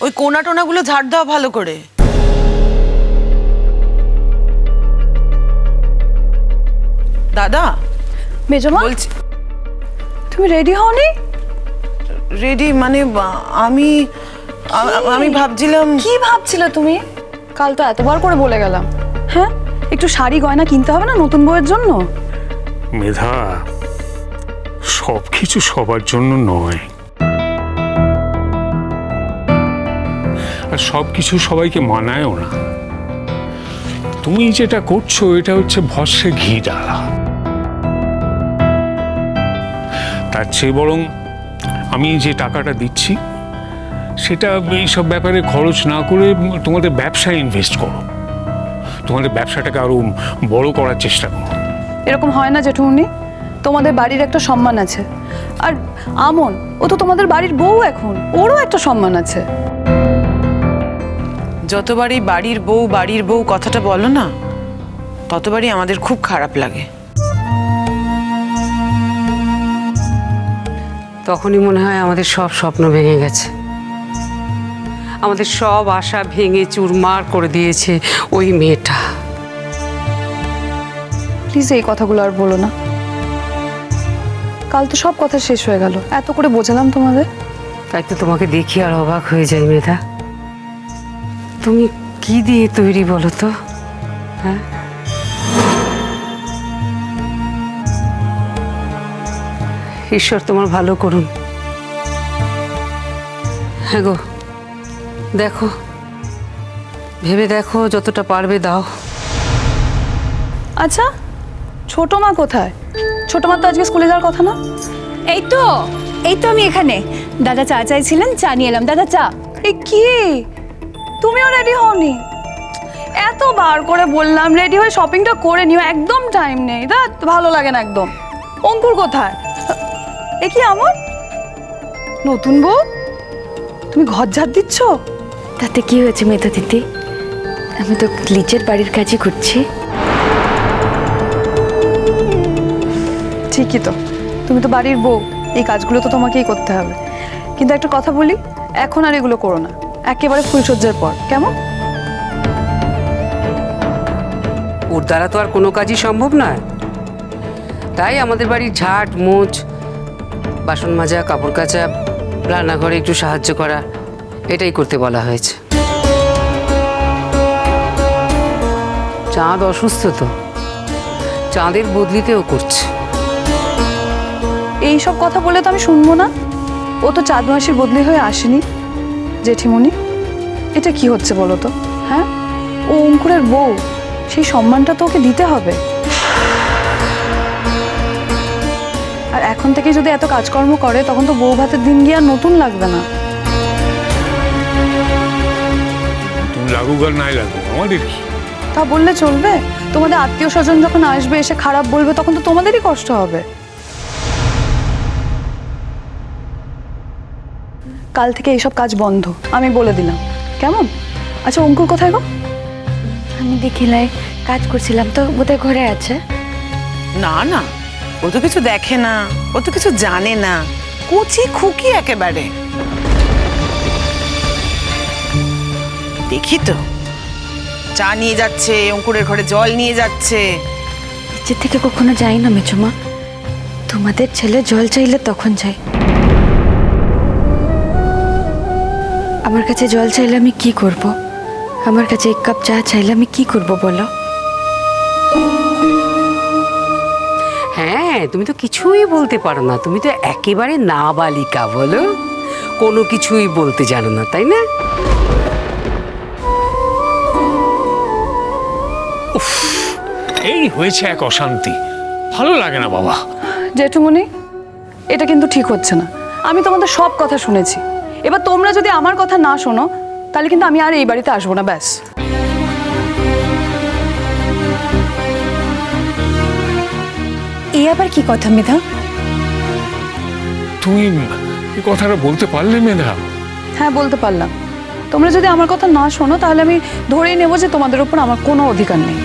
ওই কোনা টোনাগুলো ঝাড় দেওয়া ভালো করে। দাদা? মেজমা? বলছি। তুমি রেডি হওনি? রেডি মানে বা- আমি আ- আমি ভাবছিলাম কি ভাবছিলে তুমি? কাল তো এতবার করে বলে গেলাম। হ্যাঁ? একটু শাড়ি গয়না কিনতে হবে না নতুন বউয়ের জন্য? মেধা সব কিছু সবার জন্য নয়। আর সব কিছু সবাইকে মানায়ও না। তুমি যেটা করছ, এটা হচ্ছে ভস্যে ঘি ডালা তার চেয়ে বরং আমি যে টাকাটা দিচ্ছি, সেটা এইসব ব্যাপারে খরচ না করে তোমাদের ব্যবসায় ইনভেস্ট করো। তোমাদের ব্যবসাটাকে আরও বড় করার চেষ্টা করো। এরকম হয় না জেঠুমনি তোমাদের বাড়ির একটা সম্মান আছে। আর আমন, ও তো তোমাদের বাড়ির বউ এখন। ওরও একটা সম্মান আছে। যতবারই বাড়ির বউ বাড়ির বউ কথাটা বলো না ততবারই আমাদের খুব খারাপ লাগে। তখনই মনে হয় আমাদের সব স্বপ্ন ভেঙে গেছে। আমাদের সব আশা ভেঙে চুরমার করে দিয়েছে ওই মেয়েটা। প্লিজ এই কথাগুলো আর বলো না। কাল তো সব কথা শেষ হয়ে গেল। এত করে বোঝালাম তোমাদের। তাই তো তোমাকে দেখি আর অবাক হয়ে যাই মেধা। তুমি কি দিয়ে তৈরি বলো তো? হ্যাঁ? ঈশ্বর তোমার ভালো করুন। হ্যাঁ গো দেখো ভেবে দেখো যতটা পারবে দাও। আচ্ছা ছোট মা কোথায়? ছোট মা তো আজকে স্কুলে যাওয়ার কথা না? এই তো এই তো আমি এখানে। দাদা চা চাইছিলেন চা নিয়ে এলাম। দাদা চা। এ কি? তুমিও রেডি হওনি? এত বার করে বললাম রেডি হয়ে শপিংটা করে নিও একদম টাইম নেই। তা ভালো লাগে না একদম। অঙ্কুর কোথায়? এ কি আমার? নতুন বউ? তুমি ঘর ঝাড় দিচ্ছ? তাতে কি হয়েছে মেধা দিদি? আমি তো লিচের বাড়ির কাজই করছি। ঠিকই তো। তুমি তো বাড়ির বউ এই কাজগুলো তো তোমাকেই করতে হবে। কিন্তু একটা কথা বলি এখন আর এগুলো করো না। একেবারে ফুলসজ্জার পর। কেমন? ওর দ্বারা তো আর কোনো কাজই সম্ভব নয়। তাই আমাদের বাড়ির ঝাট মোচ বাসন মাজা কাপড় কাচা রান্নাঘরে একটু সাহায্য করা এটাই করতে বলা হয়েছে। চাঁদ অসুস্থ তো। চাঁদের বদলিতেও করছে। এই সব কথা বলে তো আমি শুনব না। ও তো চাঁদ মাসির বদলি হয়ে আসেনি। জেঠিমণি এটা কি হচ্ছে বলো তো? হ্যাঁ? ও অঙ্কুরের বউ সেই সম্মানটা তো ওকে দিতে হবে। আর এখন থেকে যদি এত কাজকর্ম করে তখন তো বউ ভাতের দিন গিয়ে আর নতুন লাগবে না। লাগুক আর নাই লাগুক আমাদের কি? তা বললে চলবে। তোমাদের আত্মীয় স্বজন যখন আসবে এসে খারাপ বলবে তখন তো তোমাদেরই কষ্ট হবে। কাল থেকে এইসব কাজ বন্ধ। আমি বলে দিলাম। কেমন? আচ্ছা অঙ্কুর কোথায় গো? আমি দেখিলাই কাজ করছিলাম তো বোধহয় ঘরে আছে। না না ও তো কিছু দেখে না ও তো কিছু জানে না। কুচি খুকি একেবারে। দেখি তো চা নিয়ে যাচ্ছে অঙ্কুরের ঘরে জল নিয়ে যাচ্ছে। নিচের থেকে কখনো যাই না মেচুমা তোমাদের ছেলে জল চাইলে তখন যাই আমার কাছে জল চাইলে আমি কি করব? আমার কাছে এক কাপ চা চাইলে আমি কি করব বলো? হ্যাঁ তুমি তো কিছুই বলতে পারো না। তুমি তো একেবারে নাবালিকা বলো? কোনো কিছুই বলতে জানো না তাই না? এই হয়েছে এক অশান্তি। ভালো লাগে না বাবা। জেঠুমণি এটা কিন্তু ঠিক হচ্ছে না। আমি তোমাদের সব কথা শুনেছি। এবার তোমরা যদি আমার কথা না শোনো তাহলে কিন্তু আমি আর এই বাড়িতে আসব না ব্যাস। এই আবার কি কথা মেধা? তুই এই কথাটা বলতে পারলে মেধা? হ্যাঁ বলতে পারলাম। তোমরা যদি আমার কথা না শোনো তাহলে আমি ধরেই নেব যে তোমাদের উপর আমার কোনো অধিকার নেই।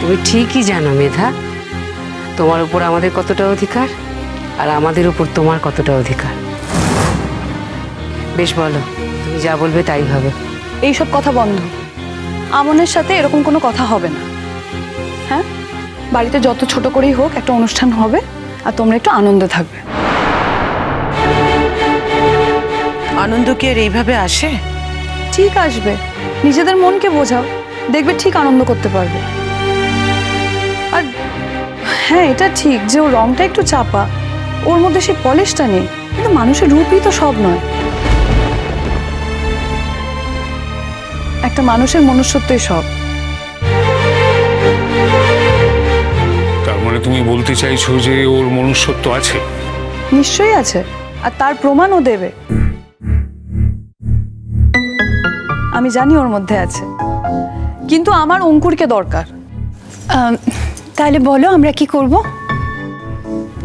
তুমি ঠিকই জানো মেধা। তোমার উপর আমাদের কতটা অধিকার? আর আমাদের উপর তোমার কতটা অধিকার? বেশ বলো তুমি যা বলবে তাই হবে। এইসব কথা বন্ধ। আমনের সাথে এরকম কোনো কথা হবে না। হ্যাঁ? বাড়িতে যত ছোট করেই হোক একটা অনুষ্ঠান হবে আর তোমরা একটু আনন্দে থাকবে। আনন্দ কি আর এইভাবে আসে? ঠিক আসবে। নিজেদের মনকে বোঝাও। দেখবে ঠিক আনন্দ করতে পারবে। আর হ্যাঁ এটা ঠিক যে ওর রংটা একটু চাপা। ওর মধ্যে সেই পলিশটা নেই। কিন্তু মানুষের রূপই তো সব নয়। একটা মানুষের মনুষ্যত্বই সব। তার মানে তুমি বলতে চাইছো যে ওর মনুষ্যত্ব আছে? নিশ্চয়ই আছে। আর তার প্রমাণও দেবে। আমি জানি ওর মধ্যে আছে। কিন্তু আমার অঙ্কুরকে দরকার। তাহলে বলো আমরা কি করব?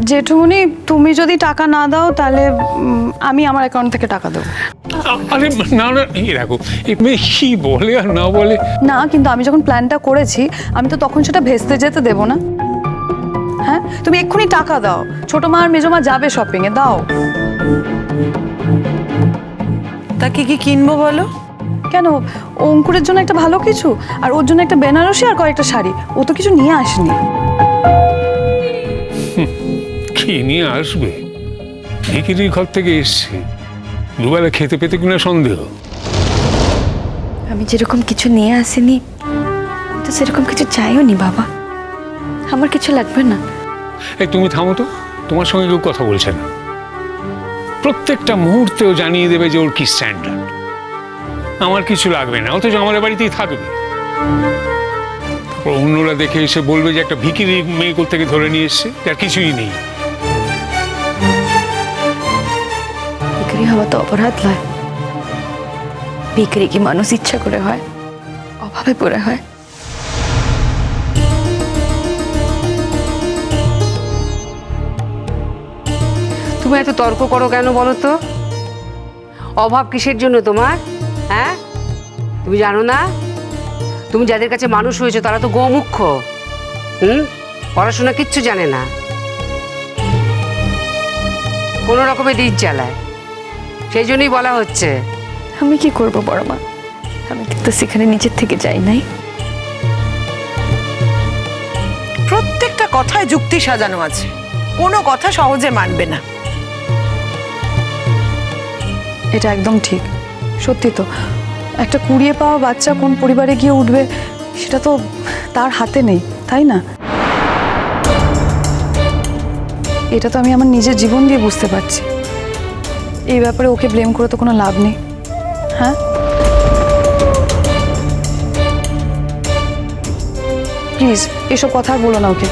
জেঠুমনি তুমি যদি টাকা না দাও তাহলে আমি আমার অ্যাকাউন্ট থেকে টাকা দেবো। আরে না না এই দেখো মেয়ে কি বলে আর না বলে? না কিন্তু আমি যখন প্ল্যানটা করেছি আমি তো তখন সেটা ভেস্তে যেতে দেবো না। হ্যাঁ? তুমি এক্ষুনি টাকা দাও। ছোট মা আর মেজো মা যাবে শপিংয়ে দাও। তাকে কি কিনবো বলো? কেন? অঙ্কুরের জন্য একটা ভালো কিছু আর ওর জন্য একটা বেনারসি আর কয়েকটা শাড়ি। ও তো কিছু নিয়ে আসেনি। কি নিয়ে আসবে। ভিকিরির ঘর থেকে এসছে দুবেলা খেতে পেতে কিনা সন্দেহ। আমি যেরকম কিছু নিয়ে আসিনি তো সেরকম কিছু চাইও নি বাবা। আমার কিছু লাগবে না। এই তুমি থামো তো তোমার সঙ্গে কেউ কথা বলছে না। প্রত্যেকটা মুহূর্তেও জানিয়ে দেবে যে ওর কি স্ট্যান্ডার্ড আমার কিছু লাগবে না অথচ আমার বাড়িতেই থাকবে। অন্যরা দেখে এসে বলবে যে একটা ভিকিরি মেয়ে থেকে ধরে নিয়ে এসছে যার কিছুই নেই। বিক্রি হওয়া তো অপরাধ নয় বিক্রি কি মানুষ ইচ্ছা করে হয়? অভাবে পড়ে হয়? তুমি এত তর্ক করো কেন বলো তো? অভাব কিসের জন্য তোমার? হ্যাঁ? তুমি জানো না? তুমি যাদের কাছে মানুষ হয়েছে, তারা তো গোমুখ্য। হুম? পড়াশোনা কিচ্ছু জানে না। কোনো রকমে দিন চালায়। সেই জন্যই বলা হচ্ছে। আমি কি করব বড় মা? আমি কিন্তু সেখানে নিজের থেকে যাই নাই। প্রত্যেকটা কথায় যুক্তি সাজানো আছে। কোনো কথা সহজে মানবে না। এটা একদম ঠিক। সত্যি তো। একটা কুড়িয়ে পাওয়া বাচ্চা কোন পরিবারে গিয়ে উঠবে সেটা তো তার হাতে নেই তাই না? এটা তো আমি আমার নিজের জীবন দিয়ে বুঝতে পারছি। এই ব্যাপারে ওকে ব্লেম করে তো কোনো লাভ নেই। হ্যাঁ? প্লিজ এসব কথা আর বলো না ওকে।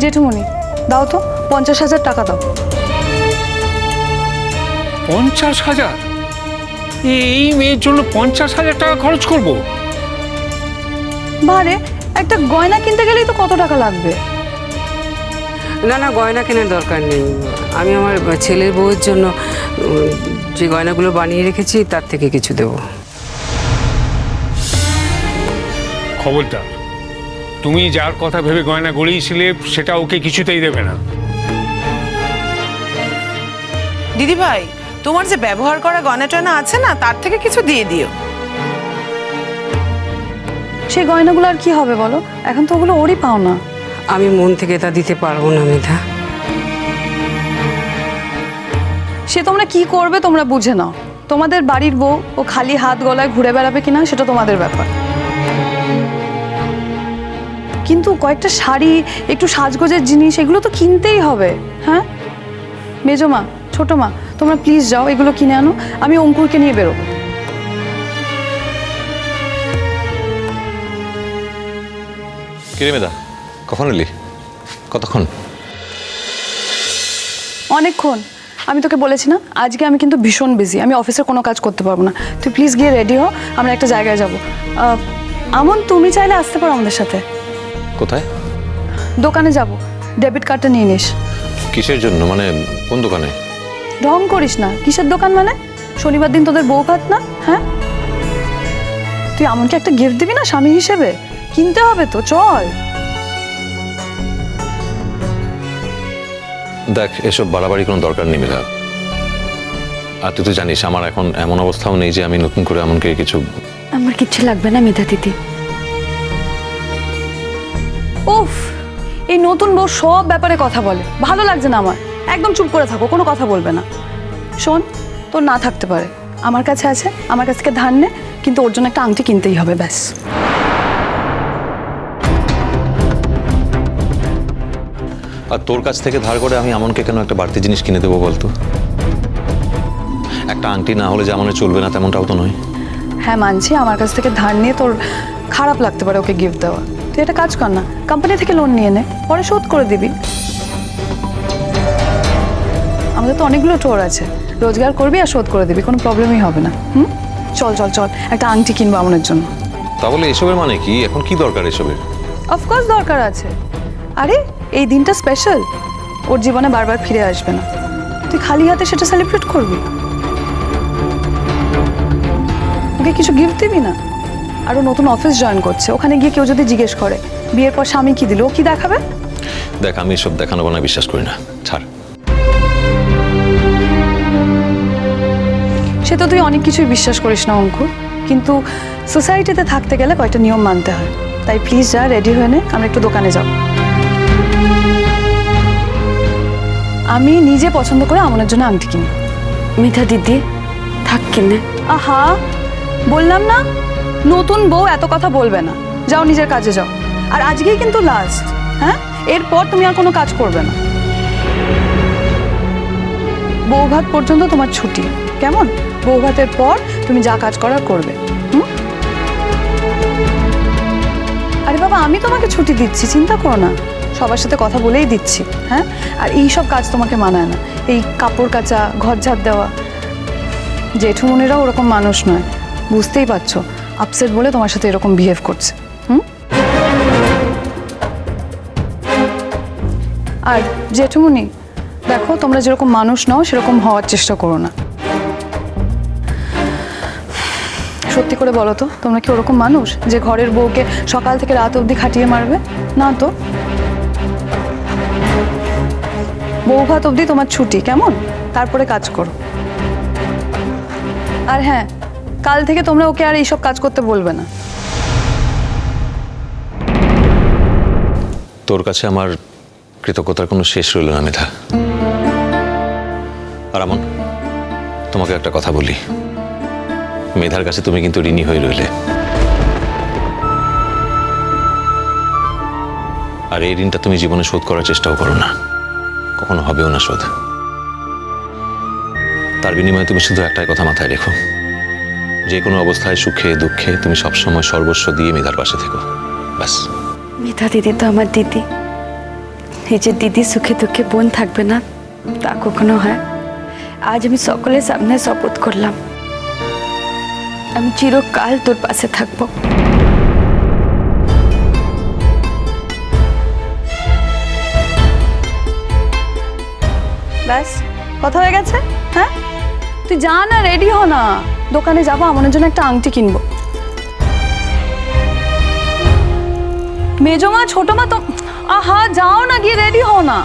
জেঠুমণি দাও তো পঞ্চাশ হাজার টাকা দাও। পঞ্চাশ হাজার? এই মেয়ের জন্য পঞ্চাশ হাজার টাকা খরচ করব? বারে একটা গয়না কিনতে গেলেই তো কত টাকা লাগবে? না না গয়না কেনার দরকার নেই। আমি আমার ছেলের বউয়ের জন্য যে গয়নাগুলো বানিয়ে রেখেছি তার থেকে কিছু দেবো। খবরটা তুমি যার কথা ভেবে গয়না গড়িয়েছিলে সেটা ওকে কিছুতেই দেবে না। দিদি ভাই তোমার যে ব্যবহার করা গয়না টয়না আছে না তার থেকে কিছু দিয়ে দিও। সেই গয়নাগুলো আর কি হবে বলো? এখন তো ওগুলো ওরই পাও না আমি মন থেকে তা দিতে পারব না মেধা। সে তোমরা কি করবে তোমরা বুঝে নাও। তোমাদের বাড়ির বউ ও খালি হাত গলায় ঘুরে বেড়াবে কিনা সেটা তোমাদের ব্যাপার। কিন্তু কয়েকটা শাড়ি একটু সাজগোজের জিনিস এগুলো তো কিনতেই হবে হ্যাঁ? মেজো মা ছোট মা তোমরা প্লিজ যাও এগুলো কিনে আনো আমি অঙ্কুরকে নিয়ে বেরোবো। কিরে মেদা কখন এলি? কতক্ষণ? অনেকক্ষণ। আমি তোকে বলেছি না আজকে আমি কিন্তু ভীষণ বিজি আমি অফিসের কোনো কাজ করতে পারব না। তুই প্লিজ গিয়ে রেডি হ আমরা একটা জায়গায় যাব। আমন তুমি চাইলে আসতে পারো আমাদের সাথে। কোথায়? দোকানে যাব ডেবিট কার্ডটা নিয়ে নিস। কিসের জন্য? মানে কোন দোকানে? ঢং করিস না। কিসের দোকান মানে? শনিবার দিন তোদের বউ ভাত না? হ্যাঁ? তুই আমনকে একটা গিফট দিবি না স্বামী হিসেবে? কিনতে হবে তো চল। দেখ, এসব বাড়াবাড়ি কোনো দরকার নেই মেধা আর তুই তো জানিস, আমার এখন এমন অবস্থাও নেই যে আমি নতুন করে এমনকি কিছু আমার কিচ্ছু লাগবে না মেধা দিদি। উফ, এই নতুন বউ সব ব্যাপারে কথা বলে। ভালো লাগছে না আমার। একদম চুপ করে থাকো, কোনো কথা বলবে না। শোন, তোর না থাকতে পারে। আমার কাছে আছে, আমার কাছ থেকে ধার নে, কিন্তু ওর জন্য একটা আংটি কিনতেই হবে, ব্যাস। আর তোর কাছ থেকে ধার করে আমি আমনকে কেন একটা বাড়তি জিনিস কিনে দেবো বলতো? একটা আংটি না হলে যেমন চলবে না তেমনটাও তো নয়। হ্যাঁ মানছি আমার কাছ থেকে ধার নিয়ে তোর খারাপ লাগতে পারে ওকে গিফট দেওয়া। তুই একটা কাজ কর না কোম্পানি থেকে লোন নিয়ে নে পরে শোধ করে দিবি। আমাদের তো অনেকগুলো টোর আছে রোজগার করবি আর শোধ করে দিবি কোনো প্রবলেমই হবে না হুম? চল চল চল একটা আংটি কিনবো আমনের জন্য। তাহলে এসবের মানে কি? এখন কি দরকার এসবের? অফকোর্স দরকার আছে। আরে এই দিনটা স্পেশাল ওর জীবনে বারবার ফিরে আসবে না। তুই খালি হাতে সেটা সেলিব্রেট করবি? ওকে কিছু গিফট দিবি না? আরও নতুন অফিস জয়েন করছে। ওখানে গিয়ে কেউ যদি জিজ্ঞেস করে বিয়ের পর স্বামী কি দিল ও কি দেখাবে? দেখ আমি এসব দেখানো বানা বিশ্বাস করি না। ছাড়। সে তো তুই অনেক কিছুই বিশ্বাস করিস না অঙ্কুর। কিন্তু সোসাইটিতে থাকতে গেলে কয়েকটা নিয়ম মানতে হয়। তাই প্লিজ যা রেডি হয়ে নে আমরা একটু দোকানে যাব। আমি নিজে পছন্দ করে আমনের জন্য আংটি কিনি। মেধা দিদি থাক কিনে। আহা বললাম না নতুন বউ এত কথা বলবে না। যাও নিজের কাজে যাও। আর আজকেই কিন্তু লাস্ট হ্যাঁ? এরপর তুমি আর কোনো কাজ করবে না। বউ ভাত পর্যন্ত তোমার ছুটি। কেমন? বউ ভাতের পর তুমি যা কাজ করার করবে। হুম? আরে বাবা আমি তোমাকে ছুটি দিচ্ছি চিন্তা করো না। সবার সাথে কথা বলেই দিচ্ছি হ্যাঁ? আর এই সব কাজ তোমাকে মানায় না। এই কাপড় কাচা, ঘর ঝাড় দেওয়া। জেঠুমনিরাও ওরকম মানুষ নয়, বুঝতেই পারছ। আপসেট বলে তোমার সাথে এরকম বিহেভ করছে, হুম? আর জেঠুমনি, দেখো, তোমরা যেরকম মানুষ নও, সেরকম হওয়ার চেষ্টা করো না। সত্যি করে বলো তো, তোমরা কি ওরকম মানুষ যে ঘরের বউকে সকাল থেকে রাত অবধি খাটিয়ে মারবে? না তো। বউ ভাত অবধি তোমার ছুটি, কেমন? তারপরে কাজ করো। আর হ্যাঁ কাল থেকে তোমরা ওকে আর এইসব কাজ করতে বলবে না। তোর কাছে আমার কৃতজ্ঞতার কোনো শেষ রইল না, মেধা। আর আমন, তোমাকে একটা কথা বলি। মেধার কাছে তুমি কিন্তু ঋণী হয়ে রইলে। আর এই ঋণটা তুমি জীবনে শোধ করার চেষ্টাও করো না। কখনো হবেও না শোধ। তার বিনিময়ে তুমি শুধু একটাই কথা মাথায় রেখো। যে কোনো অবস্থায় সুখে, দুঃখে তুমি সবসময় সর্বস্ব দিয়ে মেধার পাশে থেকো। ব্যাস। মেধা দিদি তো আমার দিদি। এই যে দিদি সুখে, দুঃখে বোন থাকবে না, তা কখনো হয়? আজ আমি সকলের সামনে শপথ করলাম। আমি চিরকাল তোর পাশে থাকব। ব্যাস কথা হয়ে গেছে? হ্যাঁ? তুই যা না রেডি হ না। দোকানে যাব আমনের জন্য একটা আংটি কিনবো। মেজো মা ছোট মা তো আহা যাও না গিয়ে রেডি হও না।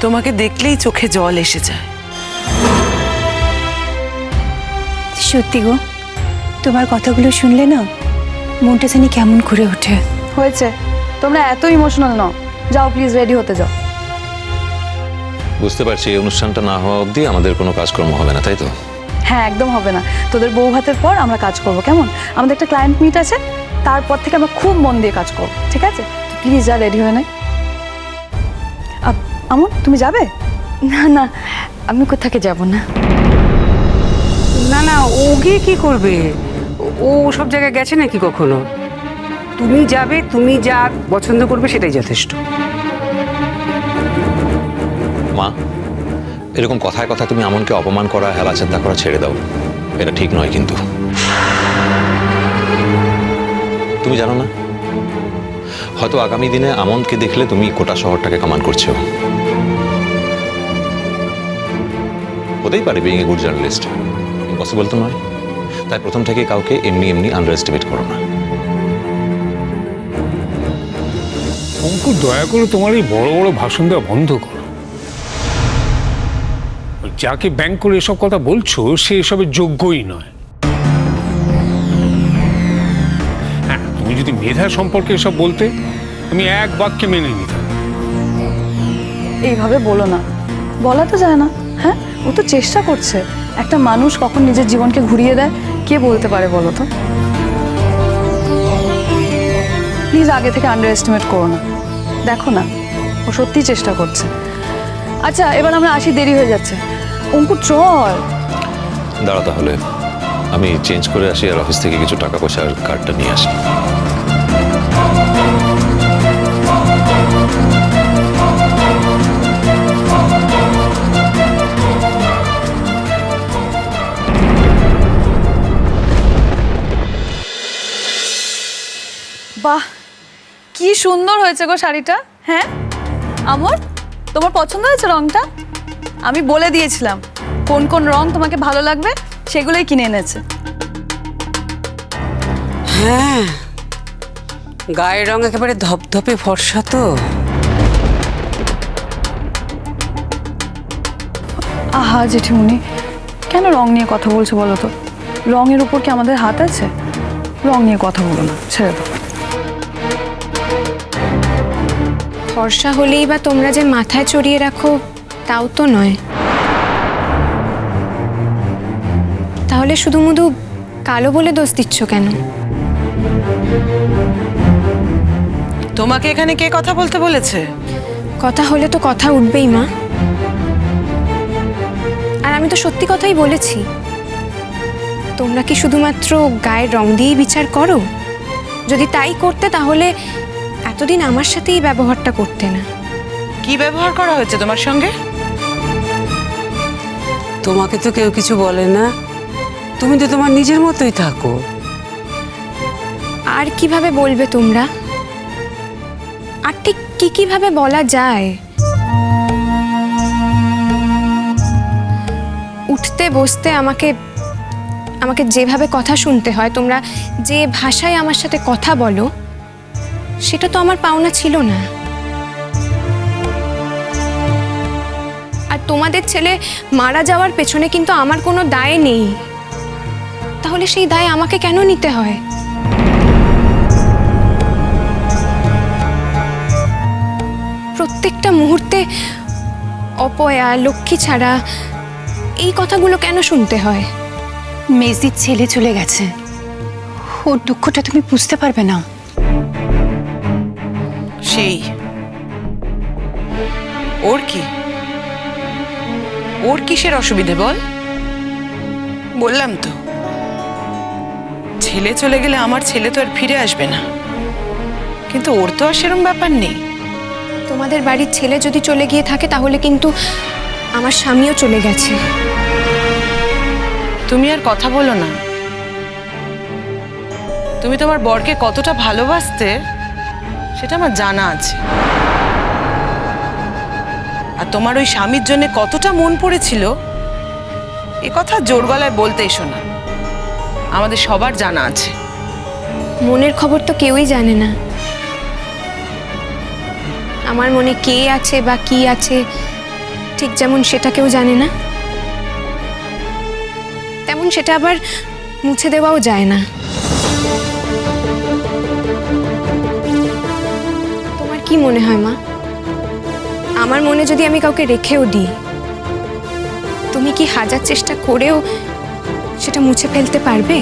তোমাকে দেখলেই চোখে জল এসে যায়। সত্যি গো তোমার কথাগুলো শুনলে না মনটা জানি কেমন করে ওঠে। হয়েছে। তোমরা এত ইমোশনাল নও। যাও প্লিজ রেডি হতে যাও। বুঝতে পারছি এই অনুষ্ঠানটা না হওয়া অবধি আমাদের কোনো কাজকর্ম হবে না তাই তো? হ্যাঁ একদম হবে না। তোদের বউ ভাতের পর আমরা কাজ করব কেমন? আমাদের একটা ক্লায়েন্ট মিট আছে তারপর থেকে আমরা খুব মন দিয়ে কাজ করব ঠিক আছে? প্লিজ যা রেডি হয়ে নে। আপ- আমন তুমি যাবে? না না আমি কোথাকে যাব না? না না ও গিয়ে কি করবে? ও ও সব জায়গায় গেছে নাকি কখনো? তুমি যাবে তুমি যা পছন্দ করবে সেটাই যথেষ্ট। মা, এরকম কথায় কথা তুমি আমনকে অপমান করা, হেলা চিন্তা করা ছেড়ে দাও। এটা ঠিক নয় কিন্তু। তুমি জানো না? হয়তো আগামী দিনে আমনকে দেখলে তুমি কোটা শহরটাকে কমান করছ। হতেই পারে being a good journalist impossible তো নয়। তাই প্রথম থেকে কাউকে এমনি এমনি আন্ডার এস্টিমেট করো না। অঙ্কুর, দয়া করে তোমার এই বড় বড় ভাষণ দেওয়া বন্ধ করো। যাকে ব্যাংক করে এসব কথা বলছো, সে এসবের যোগ্যই নয়। হ্যাঁ তুমি যদি মেধা সম্পর্কে এসব বলতে, আমি এক বাক্যে মেনে নিতাম। এইভাবে বলো না। বলা তো যায় না হ্যাঁ? ও তো চেষ্টা করছে। একটা মানুষ কখন নিজের জীবনকে ঘুরিয়ে দেয়, কে বলতে পারে বলো তো? প্লিজ আগে থেকে আন্ডার এস্টিমেট করো না। দেখো না, ও সত্যিই চেষ্টা করছে। আচ্ছা এবার আমরা আসি, দেরি হয়ে যাচ্ছে। অঙ্কুর চল। দাঁড়া তাহলে। আমি চেঞ্জ করে আসি আর অফিস থেকে কিছু টাকা পয়সার কার্ডটা নিয়ে আসি। বাহ কি সুন্দর হয়েছে গো শাড়িটা হ্যাঁ? আমর তোমার পছন্দ হয়েছে রংটা? আমি বলে দিয়েছিলাম কোন কোন রং তোমাকে ভালো লাগবে সেগুলোই কিনে এনেছে। হ্যাঁ গায়ের রং একেবারে ধপধপে ফর্সা তো। আহা জেঠিমুনি কেন রং নিয়ে কথা বলছো বলো তো? রঙের উপর কি আমাদের হাত আছে? রং নিয়ে কথা বলো না ছেড়ে দাও। ফর্সা হলেই বা তোমরা যে মাথায় চড়িয়ে রাখো তাও তো নয়। তাহলে শুধু মুধু কালো বলে দোষ দিচ্ছ কেন? তোমাকে এখানে কে কথা বলতে বলেছে? কথা হলে তো কথা উঠবেই মা। আর আমি তো সত্যি কথাই বলেছি। তোমরা কি শুধুমাত্র গায়ের রং দিয়েই বিচার করো? যদি তাই করতে তাহলে এতদিন আমার সাথেই ব্যবহারটা করতে না। কি ব্যবহার করা হয়েছে তোমার সঙ্গে? তোমাকে তো কেউ কিছু বলে না। তুমি তো তোমার নিজের মতোই থাকো। আর কীভাবে বলবে তোমরা? আর ঠিক কি কীভাবে বলা যায়? উঠতে, বসতে আমাকে আমাকে যেভাবে কথা শুনতে হয়, তোমরা যে ভাষায় আমার সাথে কথা বলো, সেটা তো আমার পাওনা ছিল না। তোমাদের ছেলে মারা যাওয়ার পেছনে কিন্তু আমার কোনো দায় নেই। তাহলে সেই দায় আমাকে কেন নিতে হয়? প্রত্যেকটা মুহূর্তে অপয়া লক্ষ্মী ছাড়া এই কথাগুলো কেন শুনতে হয়? মেজদির ছেলে চলে গেছে। ওর দুঃখটা তুমি বুঝতে পারবে না। সেই। ওর কি? ওর কিসের অসুবিধে বল? বললাম তো। ছেলে চলে গেলে আমার ছেলে তো আর ফিরে আসবে না। কিন্তু ওর তো আর সেরম ব্যাপার নেই। তোমাদের বাড়ির ছেলে যদি চলে গিয়ে থাকে তাহলে কিন্তু আমার স্বামীও চলে গেছে। তুমি আর কথা বলো না। তুমি তোমার বরকে কতটা ভালোবাসতে সেটা আমার জানা আছে। আর তোমার ওই স্বামীর জন্য কতটা মন পড়েছিল? এ কথা জোর গলায় বলতে এসো না। আমাদের সবার জানা আছে। মনের খবর তো কেউই জানে না। আমার মনে কে আছে বা কি আছে, ঠিক যেমন সেটা কেউ জানে না। তেমন সেটা আবার মুছে দেওয়াও যায় না। তোমার কি মনে হয় মা? আমার মনে যদি আমি কাউকে রেখেও দিই, তুমি কি হাজার চেষ্টা করেও সেটা মুছে ফেলতে পারবে?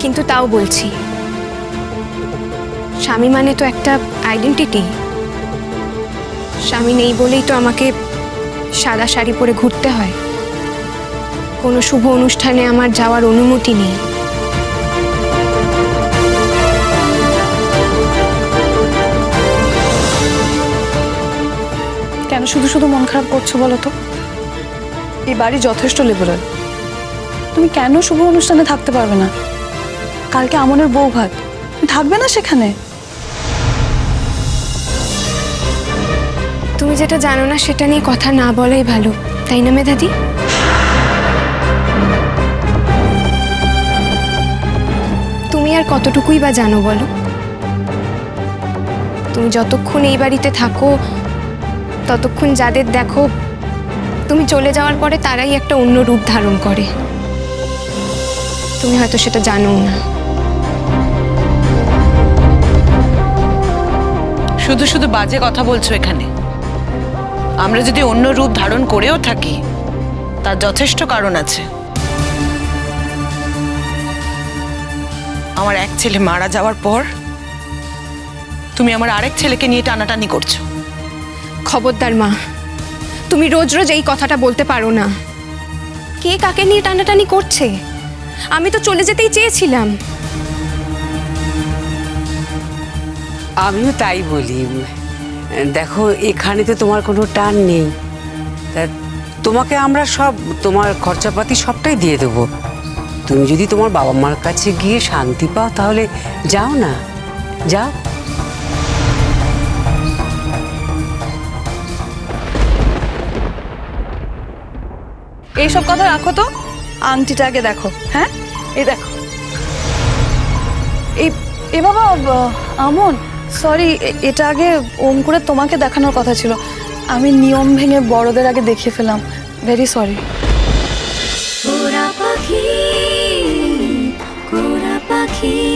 কিন্তু তাও বলছি, স্বামী মানে তো একটা আইডেন্টিটি স্বামী নেই বলেই তো আমাকে সাদা শাড়ি পরে ঘুরতে হয়। কোনো শুভ অনুষ্ঠানে আমার যাওয়ার অনুমতি নেই। শুধু শুধু মন খারাপ করছ বলো তো? এই বাড়ি যথেষ্ট লিবারাল তুমি কেন শুভ অনুষ্ঠানে থাকতে পারবে না? কালকে আমনের বউ ভাত। থাকবে না সেখানে? তুমি যেটা জানো না, সেটা নিয়ে কথা না বলাই ভালো। তাই না মেধাদি তুমি আর কতটুকুই বা জানো বলো? তুমি যতক্ষণ এই বাড়িতে থাকো ততক্ষণ যাদের দেখো, তুমি চলে যাওয়ার পরে তারাই একটা অন্য রূপ ধারণ করে। তুমি হয়তো সেটা জানো না। শুধু শুধু বাজে কথা বলছো এখানে। আমরা যদি অন্য রূপ ধারণ করেও থাকি, তার যথেষ্ট কারণ আছে। আমার এক ছেলে মারা যাওয়ার পর, তুমি আমার আরেক ছেলেকে নিয়ে টানাটানি করছ। খবরদার মা। তুমি রোজ রোজ এই কথাটা বলতে পারো না। কে কাকে নিয়ে টানাটানি করছে? আমি তো চলে যেতেই চেয়েছিলাম। আমিও তাই বলি। দেখো, এখানে তো তোমার কোনো টান নেই। তা তোমাকে আমরা সব, তোমার খরচাপাতি সবটাই দিয়ে দেবো। তুমি যদি তোমার বাবা মার কাছে গিয়ে শান্তি পাও, তাহলে যাও না। যাও। এইসব কথা রাখো তো। আংটিটা আগে দেখো হ্যাঁ? এই দেখো। এই এ বাবা আমন সরি এটা আগে ওম করে তোমাকে দেখানোর কথা ছিল। আমি নিয়ম ভেঙে বড়দের আগে দেখিয়ে ফেলাম ভেরি সরি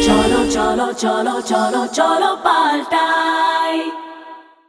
চলো চলো চলো চলো চলো পাল্টাই